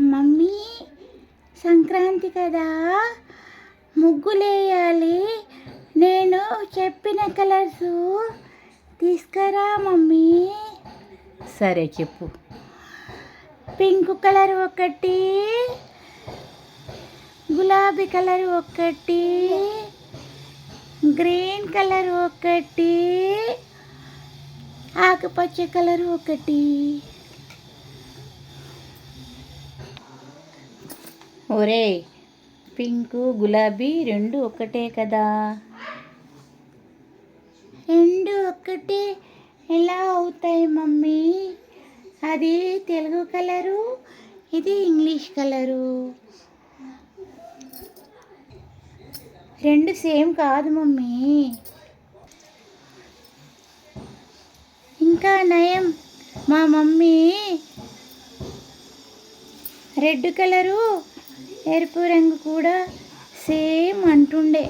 Mummy Sankranti కదా. ముగ్గులేయాలి. నేను చెప్పిన కలర్స్ తీసుకురా మమ్మీ. సరే చెప్పు. పింక్ కలర్ ఒకటి గులాబీ కలర్ ఒకటి గ్రీన్ కలర్ ఒకటి ఆకుపచ్చ కలర్ ఒకటి. ఒరే పింకు గులాబీ రెండు ఒకటే కదా. రెండు ఒకటి ఎలా అవుతాయి మమ్మీ? అది తెలుగు కలరు ఇది ఇంగ్లీష్ కలరు. రెండు సేమ్ కాదు మమ్మీ. ఇంకా నయం మా మమ్మీ. రెడ్ కలరు ఎరుపు రంగు కూడా సేమ్ అంటుండే.